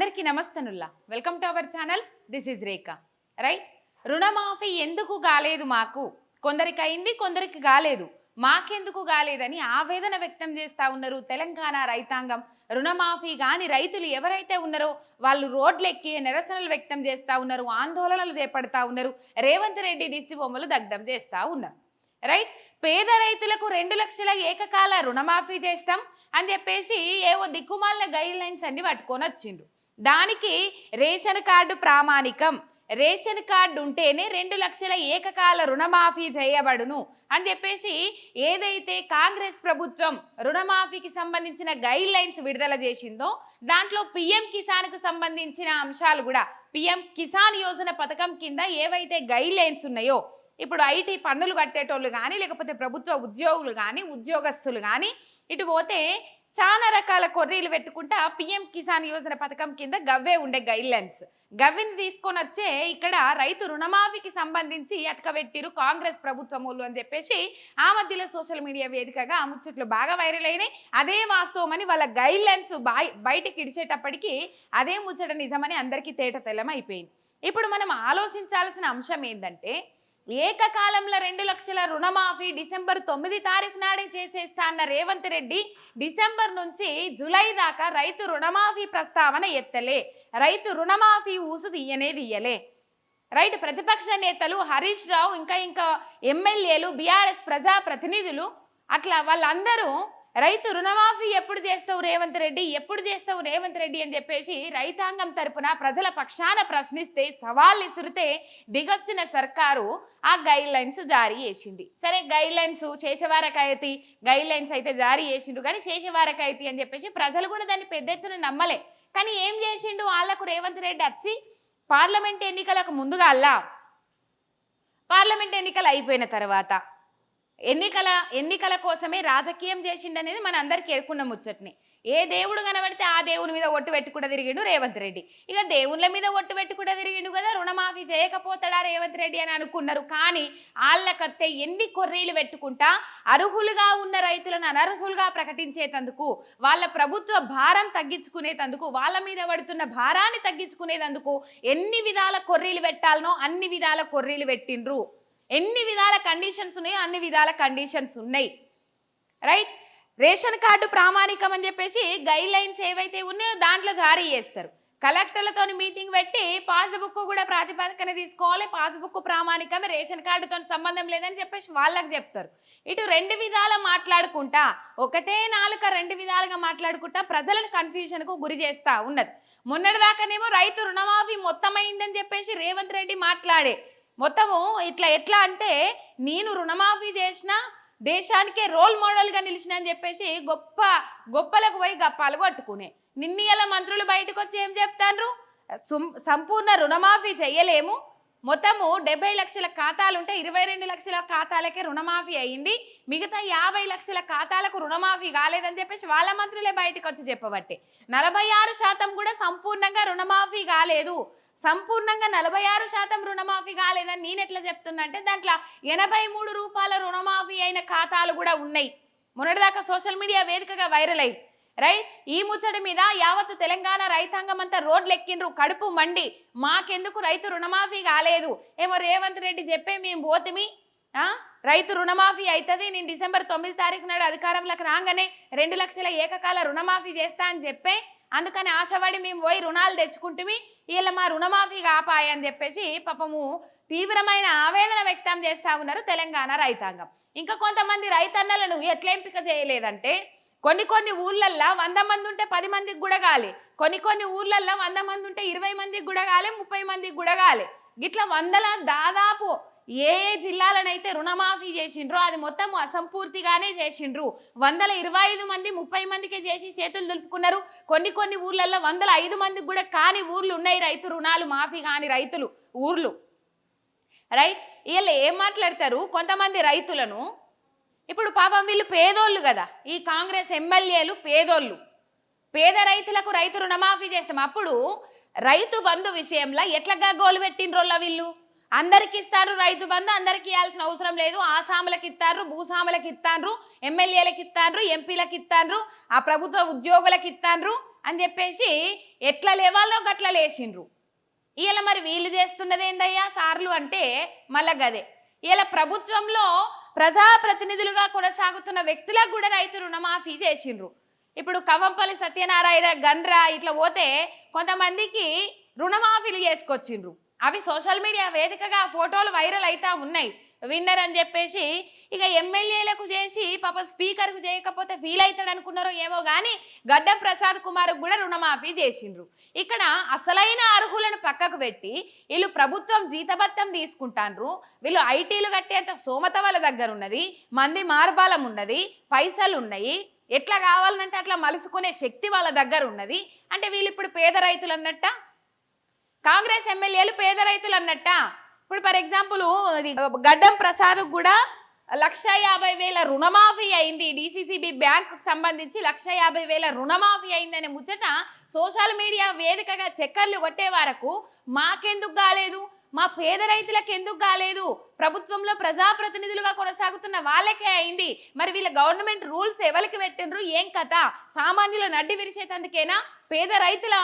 అందరికీ నమస్తనుల్లా. Welcome to our channel. This is Rekha right రుణమాఫీ ఎందుకు కాలేదు మాకు? కొందరికి అయింది కొందరికి కాలేదు. మాకెందుకు కాలేదని ఆవేదన వ్యక్తం చేస్తా ఉన్నారు తెలంగాణ రైతాంగం. రుణమాఫీ కాని రైతులు ఎవరైతే ఉన్నారో వాళ్ళు రోడ్లెక్కి నిరసనలు వ్యక్తం చేస్తా ఉన్నారు ఆందోళనలు చేపడతా ఉన్నారు. రేవంత్ రెడ్డి దిష్టి బొమ్మలు దగ్ధం చేస్తూ ఉన్నారు. రైట్ పేద రైతులకు రెండు లక్షల ఏకకాల రుణమాఫీ చేస్తాం అని చెప్పేసి ఏవో దిక్కుమాలిన గైడ్ లైన్స్ అన్ని పట్టుకొని వచ్చిండు దానికి రేషన్ కార్డు ప్రామాణికం. రేషన్ కార్డు ఉంటేనే రెండు లక్షల ఏకకాల రుణమాఫీ చేయబడును అని చెప్పేసి ఏదైతే కాంగ్రెస్ ప్రభుత్వం రుణమాఫీకి సంబంధించిన గైడ్ లైన్స్ విడుదల చేసిందో దాంట్లో పిఎం కిసాన్కు సంబంధించిన అంశాలు కూడా పిఎం కిసాన్ యోజన పథకం కింద ఏవైతే గైడ్ లైన్స్ ఉన్నాయో ఇప్పుడు ఐటీ పన్నులు కట్టేటోళ్ళు కానీ లేకపోతే ప్రభుత్వ ఉద్యోగులు కానీ ఉద్యోగస్తులు కానీ ఇటు పోతే చాలా రకాల కొర్రీలు పెట్టుకుంటా పిఎం కిసాన్ యోజన పథకం కింద గవ్వే ఉండే గైడ్లైన్స్. గవ్విని తీసుకొని వచ్చే ఇక్కడ రైతు రుణమాఫీకి సంబంధించి అతకబెట్టిరు కాంగ్రెస్ ప్రభుత్వములు అని చెప్పేసి ఆ మధ్యలో సోషల్ మీడియా వేదికగా ఆ ముచ్చట్లు బాగా వైరల్ అయినాయి. అదే వాస్తవమని వాళ్ళ గైడ్లైన్స్ బాయ్ బయటికి ఇడిచేటప్పటికీ అదే ముచ్చట నిజమని అందరికీ తేట తెల్లమైపోయింది. అయిపోయింది ఇప్పుడు మనం ఆలోచించాల్సిన అంశం ఏంటంటే ఏకకాలంలో రెండు లక్షల రుణమాఫీ డిసెంబర్ తొమ్మిది తారీఖు నాడే చేసేస్తా అన్న రేవంత్ రెడ్డి డిసెంబర్ నుంచి జూలై దాకా రైతు రుణమాఫీ ప్రస్తావన ఎత్తలే. రైతు రుణమాఫీ ఊసు తీయనే తీయలే. రైట్ ప్రతిపక్ష నేతలు హరీష్ రావు ఇంకా ఇంకా ఎమ్మెల్యేలు బీఆర్ఎస్ ప్రజా ప్రతినిధులు అట్లా వాళ్ళందరూ రైతు రుణమాఫీ ఎప్పుడు చేస్తావు రేవంత్ రెడ్డి? ఎప్పుడు చేస్తావు రేవంత్ రెడ్డి అని చెప్పేసి రైతాంగం తరపున ప్రజల పక్షాన ప్రశ్నిస్తే సవాళ్ళు ఇసురితే దిగొచ్చిన సర్కారు ఆ గైడ్ లైన్స్ జారీ చేసింది. సరే గైడ్ లైన్స్ శేషవారకాయతి గైడ్ లైన్స్ అయితే జారీ చేసిండు కానీ శేషవారకాయతి అని చెప్పేసి ప్రజలు కూడా దాన్ని పెద్ద ఎత్తున నమ్మలే. కానీ ఏం చేసిండు? వాళ్ళకు రేవంత్ రెడ్డి వచ్చి పార్లమెంట్ ఎన్నికలకు ముందుగా అల్లా. పార్లమెంట్ ఎన్నికలు అయిపోయిన తర్వాత ఎన్నికల ఎన్నికల కోసమే రాజకీయం చేసిండనేది మన అందరికీ ఎరుకున్న ముచ్చట్ని. ఏ దేవుడు కనబడితే ఆ దేవుని మీద ఒట్టు పెట్టుకుంటూ తిరిగిండు రేవంత్ రెడ్డి. ఇక దేవుళ్ళ మీద ఒట్టు పెట్టుకుంటూ తిరిగిండు కదా రుణమాఫీ చేయకపోతాడా రేవంత్ రెడ్డి అని అనుకున్నారు. కానీ వాళ్ళకత్తే ఎన్ని కొర్రీలు పెట్టుకుంటా అర్హులుగా ఉన్న రైతులను అనర్హులుగా ప్రకటించేటందుకు వాళ్ళ ప్రభుత్వ భారం తగ్గించుకునేటందుకు వాళ్ళ మీద పడుతున్న భారాన్ని తగ్గించుకునేటందుకు ఎన్ని విధాల కొర్రీలు పెట్టాలనో అన్ని విధాల కొర్రీలు పెట్టిండ్రు. ఎన్ని విధాల కండిషన్స్ ఉన్నాయో అన్ని విధాల కండిషన్స్ ఉన్నాయి. రైట్ రేషన్ కార్డు ప్రామాణికం అని చెప్పేసి గైడ్ లైన్స్ ఏవైతే ఉన్నాయో దాంట్లో జారీ చేస్తారు. కలెక్టర్లతో మీటింగ్ పెట్టి పాస్బుక్ కూడా ప్రాతిపదికన తీసుకోవాలి పాస్బుక్ ప్రామాణికమే రేషన్ కార్డుతో సంబంధం లేదని చెప్పేసి వాళ్ళకి చెప్తారు. ఇటు రెండు విధాల మాట్లాడుకుంటా ఒకటే నాలుక రెండు విధాలుగా మాట్లాడుకుంటా ప్రజలను కన్ఫ్యూజన్కు గురి చేస్తా ఉన్నది. మొన్నటిదాకానేమో రైతు రుణమాఫీ మొత్తం అయిందని చెప్పేసి రేవంత్ రెడ్డి మాట్లాడే మొత్తము ఇట్లా ఎట్లా అంటే నేను రుణమాఫీ చేసిన దేశానికే రోల్ మోడల్గా నిలిచిన అని చెప్పేసి గొప్ప గొప్పలకు పోయి గప్పాలు నిన్నీయల మంత్రులు బయటకు వచ్చి ఏం చెప్తాన్రు సుం- సంపూర్ణ రుణమాఫీ చేయలేము మొత్తము డెబ్బై లక్షల ఖాతాలు ఉంటే ఇరవై రెండు లక్షల ఖాతాలకే రుణమాఫీ అయింది. మిగతా యాభై లక్షల ఖాతాలకు రుణమాఫీ కాలేదని చెప్పేసి వాళ్ళ మంత్రులే బయటకు వచ్చి చెప్పబట్టే. నలభై ఆరు శాతం కూడా సంపూర్ణంగా రుణమాఫీ కాలేదు. సంపూర్ణంగా నలభై ఆరు శాతం రుణమాఫీ కాలేదని నేను ఎట్లా చెప్తున్నా అంటే దాంట్లో ఎనభై మూడు రూపాయల రుణమాఫీ అయిన ఖాతాలు కూడా ఉన్నాయి. మొన్నటిదాకా సోషల్ మీడియా వేదికగా వైరల్ అయ్యి రైట్? ఈ ముచ్చటి మీద యావత్తు తెలంగాణ రైతాంగం అంతా రోడ్లు ఎక్కిండ్రు కడుపు మండి. మాకెందుకు రైతు రుణమాఫీ కాలేదు? ఏమో రేవంత్ రెడ్డి చెప్పే మేము పోతిమి రైతు రుణమాఫీ అవుతుంది నేను డిసెంబర్ తొమ్మిది తారీఖు నాడు అధికారంలోకి రాగానే రెండు లక్షల ఏకకాల రుణమాఫీ చేస్తా అని చెప్పే అందుకని ఆశపడి మేము పోయి రుణాలు తెచ్చుకుంటుమి వీళ్ళ మా రుణమాఫీ కాపాయి అని చెప్పేసి పాపము తీవ్రమైన ఆవేదన వ్యక్తం చేస్తా ఉన్నారు తెలంగాణ రైతాంగం. ఇంకా కొంతమంది రైతన్నలను ఎట్లా ఎంపిక చేయలేదంటే కొన్ని కొన్ని ఊర్లల్లో వంద మంది ఉంటే పది మందికి కూడా కాలే కొన్ని కొన్ని ఊర్లల్లో వంద మంది ఉంటే ఇరవై మందికి కూడా కాలే ముప్పై మందికి కూడా కాలే. గిట్ల వందల దాదాపు ఏ ఏ జిల్లాలనైతే రుణమాఫీ చేసిండ్రో అది మొత్తం అసంపూర్తిగానే చేసిండ్రు. వందల ఇరవై ఐదు మంది ముప్పై మందికే చేసి చేతులు దులుపుకున్నారు. కొన్ని కొన్ని ఊర్లలో వందల ఐదు మందికి కూడా కాని ఊర్లు ఉన్నాయి రైతు రుణాలు మాఫీ కాని రైతులు ఊర్లు. రైట్? వీళ్ళు ఏం మాట్లాడతారు? కొంతమంది రైతులను ఇప్పుడు పాపం వీళ్ళు పేదోళ్ళు కదా ఈ కాంగ్రెస్ ఎమ్మెల్యేలు పేదోళ్ళు. పేద రైతులకు రైతు రుణమాఫీ చేస్తాం. అప్పుడు రైతు బంధు విషయంలో ఎట్లా గగ్గోలు పెట్టిండ్రోళ్ళ వీళ్ళు? అందరికి ఇస్తారు రైతు బంధు అందరికి ఇవ్వాల్సిన అవసరం లేదు. ఆసాములకు ఇస్తారు భూసాములకు ఇస్తారు ఎమ్మెల్యేలకు ఇస్తారు ఎంపీలకు ఇస్తారు ఆ ప్రభుత్వ ఉద్యోగులకు ఇస్తారు అని చెప్పేసి ఎట్లా లేవాలో గట్లా లేచిండ్రు. ఇలా మరి వీళ్ళు చేస్తున్నది ఏందయ్యా? సార్లు అంటే మళ్ళా గదే. ఇలా ప్రభుత్వంలో ప్రజాప్రతినిధులుగా కొనసాగుతున్న వ్యక్తులకు కూడా రైతు రుణమాఫీ చేసిండ్రు. ఇప్పుడు కవంపల్లి సత్యనారాయణ గండ్రా ఇట్లా పోతే కొంతమందికి రుణమాఫీలు చేసుకొచ్చిండ్రు. అవి సోషల్ మీడియా వేదికగా ఫోటోలు వైరల్ అవుతా ఉన్నాయి. విన్నర్ అని చెప్పేసి ఇక ఎమ్మెల్యేలకు చేసి పాప స్పీకర్కు చేయకపోతే ఫీల్ అవుతాడు అనుకున్నారో ఏమో కానీ గడ్డం ప్రసాద్ కుమార్ కూడా రుణమాఫీ చేసిండ్రు. ఇక్కడ అసలైన అర్హులను పక్కకు పెట్టి వీళ్ళు ప్రభుత్వం జీతభత్తం తీసుకుంటాండ్రు. వీళ్ళు ఐటీలు కట్టేంత సోమత వాళ్ళ దగ్గర ఉన్నది మంది మార్బాలం ఉన్నది పైసలు ఉన్నాయి ఎట్లా కావాలంటే అట్లా మలుసుకునే శక్తి వాళ్ళ దగ్గర ఉన్నది అంటే వీళ్ళు ఇప్పుడు పేద రైతులు అన్నట్ట కాంగ్రెస్ ఎమ్మెల్యేలు పేద రైతులు అన్నట్ట. ఇప్పుడు ఫర్ ఎగ్జాంపుల్ అది గడ్డం ప్రసాద్ కూడా లక్ష యాభై వేల రుణమాఫీ అయింది. డిసిసిబి బ్యాంకు సంబంధించి లక్ష యాభై వేల రుణమాఫీ అయిందనే ముచ్చట సోషల్ మీడియా వేదికగా చక్కర్లు కొట్టే వరకు మాకెందుకు కాలేదు? మా పేద రైతులకు ఎందుకు కాలేదు? ప్రభుత్వంలో ప్రజాప్రతినిధులుగా కొనసాగుతున్న వాళ్ళకే అయింది. మరి వీళ్ళ గవర్నమెంట్ రూల్స్ ఎవరికి పెట్టినరు ఏం కథ? సామాన్యుల నడ్డి విరిచేటందుకేనా? పేద రైతుల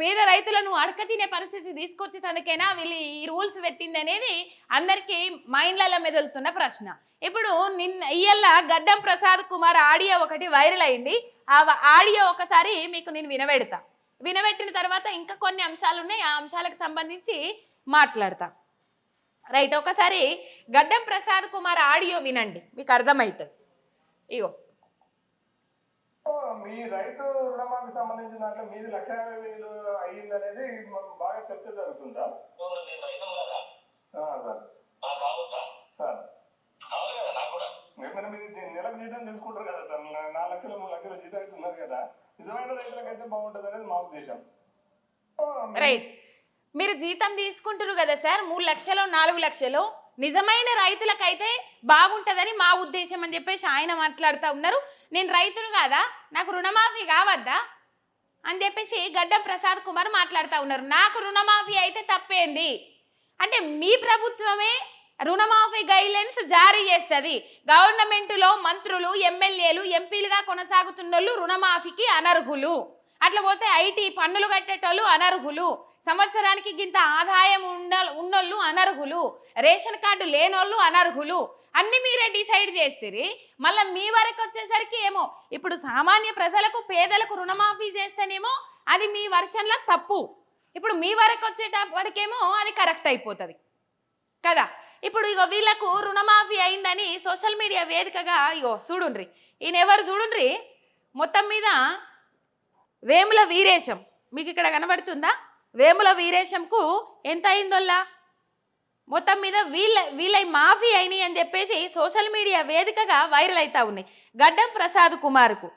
పేద రైతులను అడక తినే పరిస్థితి తనకైనా వీళ్ళు ఈ రూల్స్ పెట్టింది అనేది అందరికీ మైండ్లలో మెదులుతున్న ప్రశ్న. ఇప్పుడు నిన్న ఇయ్యల్ల గడ్డం ప్రసాద్ కుమార్ ఆడియో ఒకటి వైరల్ అయింది. ఆ ఆడియో ఒకసారి మీకు నేను వినబెడతా. వినబెట్టిన తర్వాత ఇంకా కొన్ని అంశాలు ఉన్నాయి ఆ అంశాలకు సంబంధించి మాట్లాడతా. రైట్ ఒకసారి గడ్డం ప్రసాద్ కుమార్ ఆడియో వినండి. మీకు అర్థమవుతుంది ఇగో. మీ రైతు రుణమాఫీ సంబంధించిన దాంట్లో మీది లక్ష యాభై వేలు అయ్యింది అనేది మాకు బాగా చర్చ జరుగుతుంది సార్. అవును, నేను రైతును కదా? ఆ, సార్. సార్. కావాలి కదా నాకు కూడా. మీరు నెలకు జీతం తీసుకుంటారు కదా సార్. నా- నాలుగు లక్షలు మూడు లక్షల జీతం అయితే ఉన్నది కదా. నిజమైన రైతులకైతే బాగుంటుంది అనేది మా ఉద్దేశం. రైట్. మీరు జీతం తీసుకుంటారు కదా సార్ మూడు లక్షలు నాలుగు లక్షలు. నిజమైన రైతులకైతే బాగుంటుందని మా ఉద్దేశం అని చెప్పేసి ఆయన మాట్లాడుతూ ఉన్నారు. నేను రైతును కాదా? నాకు రుణమాఫీ కావద్దా? అని చెప్పేసి గడ్డం ప్రసాద్ కుమార్ మాట్లాడుతూ ఉన్నారు. నాకు రుణమాఫీ అయితే తప్పేంది? అంటే మీ ప్రభుత్వమే రుణమాఫీ గైడ్లైన్స్ జారీ చేస్తుంది. గవర్నమెంట్లో మంత్రులు ఎమ్మెల్యేలు ఎంపీలుగా కొనసాగుతున్నోళ్ళు రుణమాఫీకి అనర్హులు. అట్లా పోతే ఐటీ పన్నులు కట్టేటోళ్ళు అనర్హులు. సంవత్సరానికి గింత ఆదాయం ఉన్న ఉన్నోళ్ళు అనర్హులు రేషన్ కార్డు లేనోళ్ళు అనర్హులు. అన్ని మీరే డిసైడ్ చేస్తారు. మళ్ళీ మీ వరకు వచ్చేసరికి ఏమో ఇప్పుడు సామాన్య ప్రజలకు పేదలకు రుణమాఫీ చేస్తేనేమో అది మీ వర్షన్లో తప్పు. ఇప్పుడు మీ వరకు వచ్చేటప్పటికేమో అది కరెక్ట్ అయిపోతుంది. కదా? ఇప్పుడు ఇగో వీళ్ళకు రుణమాఫీ అయిందని సోషల్ మీడియా వేదికగా ఇగో చూడుండ్రి. ఈయన ఎవరు చూడుండ్రి? మొత్తం మీద వేముల వీరేశం. మీకు ఇక్కడ కనబడుతుందా? వేముల వీరేశంకు ఎంత అయిందోల్లా మొత్తం మీద వీళ్ళ వీళ్ళ మాఫీ అయినాయి అని చెప్పేసి సోషల్ మీడియా వేదికగా వైరల్ అవుతా ఉన్నాయి. గడ్డం ప్రసాద్ కుమార్కు.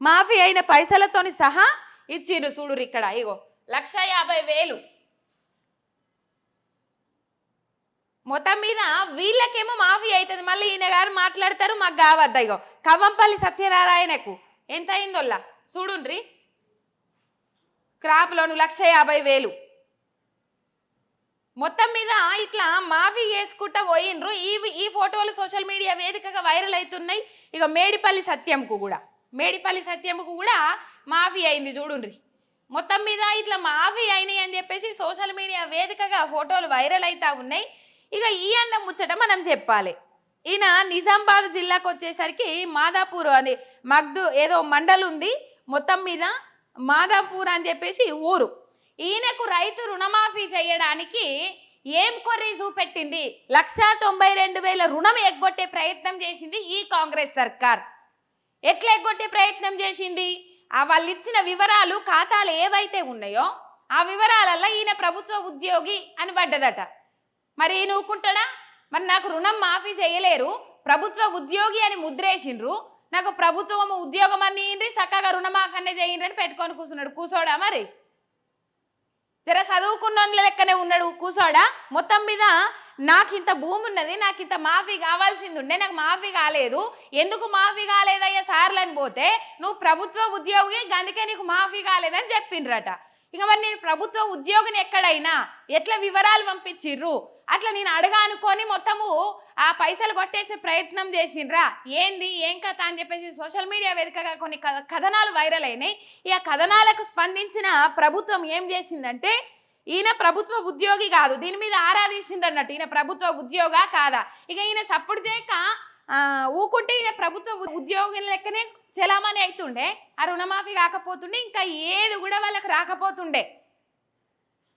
మాఫీ అయిన పైసలతోని సహా ఇచ్చిండ్రు చూడురు ఇక్కడ ఇగో లక్ష యాభై వేలు. మొత్తం మీద వీళ్ళకేమో మాఫీ అవుతుంది మళ్ళీ ఈయన గారు మాట్లాడతారు మాకు కావద్దా ఇగో. కవ్వంపల్లి సత్యనారాయణకు ఎంత అయిందోల్లా చూడుండ్రి. క్రాప్ లోను లక్ష యాభై వేలు. మొత్తం మీద ఇట్లా మాఫీ చేసుకుంటా పోయిండ్రు. ఈ ఈ ఫోటోలు సోషల్ మీడియా వేదికగా వైరల్ అవుతున్నాయి ఇక మేడిపల్లి సత్యంకు కూడా. మేడిపల్లి సత్యంకు కూడా మాఫీ అయింది చూడుండ్రి. మొత్తం మీద ఇట్లా మాఫీ అయినాయి అని చెప్పేసి సోషల్ మీడియా వేదికగా ఫోటోలు వైరల్ అవుతా ఉన్నాయి. ఇక ఈ అన్న ముచ్చట మనం చెప్పాలి. ఈయన నిజామాబాద్ జిల్లాకు వచ్చేసరికి మాదాపూర్ అని మగ్దు ఏదో మండల్ ఉంది మొత్తం మీద మాదాపూర్ అని చెప్పేసి ఊరు. ఈయనకు రైతు రుణమాఫీ చేయడానికి ఏం కొర్రీ చూపెట్టింది? లక్షా తొంభై రెండు వేల రుణం ఎగ్గొట్టే ప్రయత్నం చేసింది ఈ కాంగ్రెస్ సర్కార్. ఎట్లా ఎగ్గొట్టే ప్రయత్నం చేసింది? ఆ వాళ్ళు ఇచ్చిన వివరాలు ఖాతాలు ఏవైతే ఉన్నాయో ఆ వివరాలల్లో ఈయన ప్రభుత్వ ఉద్యోగి అని పడ్డదట. మరి ఈయన ఊకుంటాడా మరి నాకు రుణం మాఫీ చేయలేరు ప్రభుత్వ ఉద్యోగి అని ముద్రేసిండ్రు నాకు ప్రభుత్వం ఉద్యోగం అని ఏంటి చక్కగా రుణమాఫీ చేయండి అని పెట్టుకొని కూర్చున్నాడు. కూసోడా మరి? జర చదువుకున్న లెక్కనే ఉన్నాడు కూసోడా? మొత్తం మీద నాకు ఇంత భూమి ఉన్నది నాకు ఇంత మాఫీ కావాల్సింది ఉండే నాకు మాఫీ కాలేదు. ఎందుకు మాఫీ కాలేదయ్యా సార్లు అని పోతే? నువ్వు ప్రభుత్వ ఉద్యోగి అందుకే నీకు మాఫీ కాలేదని చెప్పిండ్రట. ఇక మరి నేను ప్రభుత్వ ఉద్యోగిని ఎక్కడైనా? ఎట్లా వివరాలు పంపించిర్రు? అట్లా నేను అడగా అనుకొని మొత్తము ఆ పైసలు కొట్టేసే ప్రయత్నం చేసిండ్రా ఏంది? ఏం కథ? అని చెప్పేసి సోషల్ మీడియా వేదికగా కొన్ని క- కథనాలు వైరల్ అయినాయి. ఈ కథనాలకు స్పందించిన ప్రభుత్వం ఏం చేసిందంటే ఈయన ప్రభుత్వ ఉద్యోగి కాదు దీని మీద ఆరాధించింది అన్నట్టు ఈయన ప్రభుత్వ ఉద్యోగా కాదా? ఇక ఈయన సప్పుడు చేయక ఊకుంటే ఈయన ప్రభుత్వ ఉద్యోగుల లెక్కనే చలామణి అవుతుండే ఆ రుణమాఫీ కాకపోతుండే ఇంకా ఏది కూడా వాళ్ళకి రాకపోతుండే.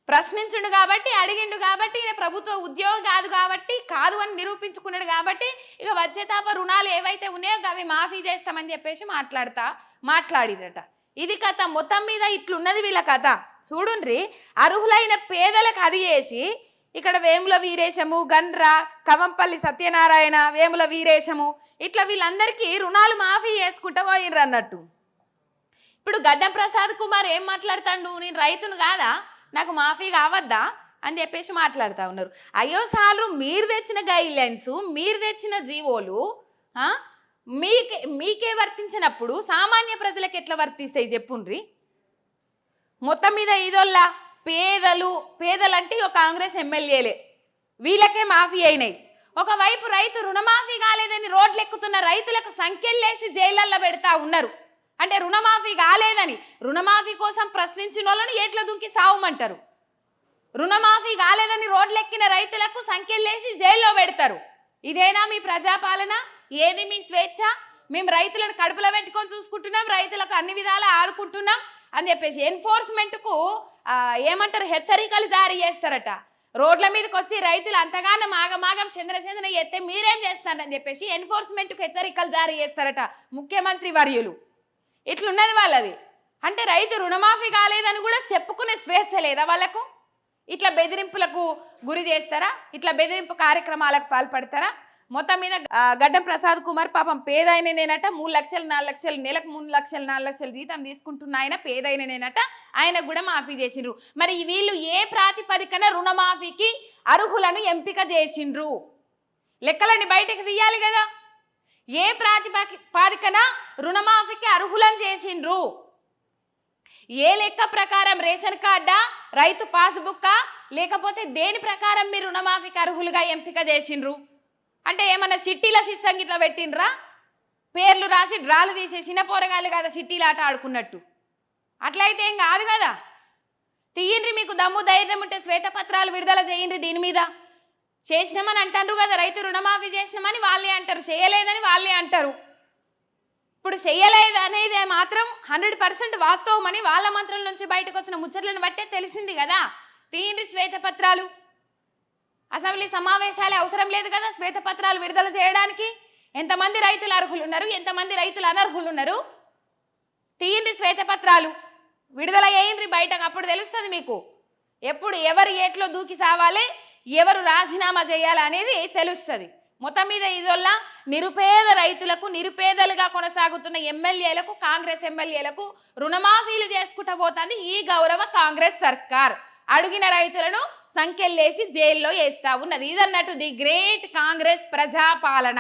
ప్రశ్నించుండు కాబట్టి అడిగిండు కాబట్టి ఈయన ప్రభుత్వ ఉద్యోగం కాదు కాబట్టి కాదు అని నిరూపించుకున్నాడు కాబట్టి ఇక వచ్చేతాప రుణాలు ఏవైతే ఉన్నాయో అవి మాఫీ చేస్తామని చెప్పేసి మాట్లాడతా మాట్లాడిరట. ఇది కథ మొత్తం మీద ఇట్లున్నది వీళ్ళ కథ. చూడుండ్రి అర్హులైన పేదలకు అది చేసి ఇక్కడ వేముల వీరేశము గండ్ర కవంపల్లి సత్యనారాయణ వేముల వీరేశము. ఇట్లా వీళ్ళందరికీ రుణాలు మాఫీ చేసుకుంటా పోయిర్రు అన్నట్టు. ఇప్పుడు గడ్డం ప్రసాద్ కుమార్ ఏం మాట్లాడతాడు? నేను రైతును కాదా? నాకు మాఫీ కావద్దా? అని చెప్పేసి మాట్లాడుతూ ఉన్నారు. అయ్యో సార్లు మీరు తెచ్చిన గైడ్ లైన్స్ మీరు తెచ్చిన జీవోలు మీకే మీకే వర్తించినప్పుడు సామాన్య ప్రజలకు ఎట్లా వర్తిస్తాయి చెప్పుండ్రి? మొత్తం మీద ఇదొల్లా? పేదలు పేదలంటే ఒక కాంగ్రెస్ ఎమ్మెల్యేలే. వీళ్ళకే మాఫీ అయినాయి. ఒకవైపు రైతు రుణమాఫీ కాలేదని రోడ్లు ఎక్కుతున్న రైతులకు సంఖ్యలేసి జైలల్లో పెడతా ఉన్నారు. అంటే రుణమాఫీ కాలేదని. రుణమాఫీ కోసం ప్రశ్నించిన వాళ్ళని ఏట్ల దుంకి సావమంటారు. రుణమాఫీ కాలేదని రోడ్లు ఎక్కిన రైతులకు సంఖ్యలేసి జైల్లో పెడతారు. ఇదేనా మీ ప్రజాపాలన? ఏది మీ స్వేచ్ఛ? మేము రైతులను కడుపులో పెట్టుకొని చూసుకుంటున్నాం రైతులకు అన్ని విధాలా ఆదుకుంటున్నాం అని చెప్పేసి ఎన్ఫోర్స్మెంట్కు ఏమంటారు హెచ్చరికలు జారీ చేస్తారట. రోడ్ల మీదకి వచ్చి రైతులు అంతగానో మాగమాగం చంద్ర చంద్ర ఎత్తే మీరేం చేస్తారని చెప్పేసి ఎన్ఫోర్స్మెంట్కు హెచ్చరికలు జారీ చేస్తారట ముఖ్యమంత్రి వర్యులు. ఇట్లున్నది వాళ్ళది. అంటే రైతు రుణమాఫీ కాలేదని కూడా చెప్పుకునే స్వేచ్ఛ లేదా వాళ్ళకు? ఇట్లా బెదిరింపులకు గురి చేస్తారా? ఇట్లా బెదిరింపు కార్యక్రమాలకు పాల్పడతారా? మొత్తం మీద గడ్డం ప్రసాద్ కుమార్ పాపం పేదైన నేనట మూడు లక్షలు నాలుగు లక్షలు నెలకు మూడు లక్షలు నాలుగు లక్షలు జీతం తీసుకుంటున్న ఆయన పేదైన నేనట ఆయన కూడా మాఫీ చేసిండ్రు. మరి వీళ్ళు ఏ ప్రాతిపదికన రుణమాఫీకి అర్హులను ఎంపిక చేసిండ్రు? లెక్కలన్నీ బయటకు తీయాలి కదా. ఏ ప్రాతిపాదికన రుణమాఫీకి అర్హులను చేసిండ్రు? ఏ లెక్క ప్రకారం రేషన్ కార్డా రైతు పాస్బుక్కా లేకపోతే దేని ప్రకారం మీరు రుణమాఫీకి అర్హులుగా ఎంపిక చేసిండ్రు? అంటే ఏమన్నా సిట్టీల సిస్టమ్ ఇట్లా పెట్టిండ్రా? పేర్లు రాసి డ్రాలు తీసే చిన్న పోరగాళ్ళు కదా సిట్టీలు ఆట ఆడుకున్నట్టు. అట్లయితే ఏం కాదు కదా? తీయండి మీకు దమ్ము ధైర్యం ఉంటే శ్వేతపత్రాలు విడుదల చేయండి దీని మీద. చేసినామని అంటారు కదా రైతు రుణమాఫీ చేసినామని వాళ్ళే అంటారు చేయలేదని వాళ్ళే అంటారు. ఇప్పుడు చెయ్యలేదు అనేది మాత్రం హండ్రెడ్ పర్సెంట్ వాస్తవం అని వాళ్ళ మంత్రం నుంచి బయటకు వచ్చిన ముచ్చట్లను బట్టే తెలిసింది కదా. తీయండి శ్వేతపత్రాలు. అసెంబ్లీ సమావేశాలే అవసరం లేదు కదా శ్వేతపత్రాలు విడుదల చేయడానికి? ఎంతమంది రైతులు అర్హులు ఉన్నారు ఎంతమంది రైతులు అనర్హులు ఉన్నారు తీయండి శ్వేతపత్రాలు. విడుదల చేయండి బయటకు అప్పుడు తెలుస్తుంది మీకు. ఎప్పుడు ఎవరు ఏట్లో దూకి సావాలి ఎవరు రాజీనామా చేయాలి అనేది తెలుస్తుంది. మొత్తం మీద ఇదొల్ల నిరుపేద రైతులకు నిరుపేదలుగా కొనసాగుతున్న ఎమ్మెల్యేలకు కాంగ్రెస్ ఎమ్మెల్యేలకు రుణమాఫీలు చేసుకుంటా పోతుంది ఈ గౌరవ కాంగ్రెస్ సర్కార్. అడిగిన రైతులను సంఖ్యలేసి జైల్లో వేస్తా ఉన్నది. ఇదన్నట్టు ది గ్రేట్ కాంగ్రెస్ ప్రజాపాలన.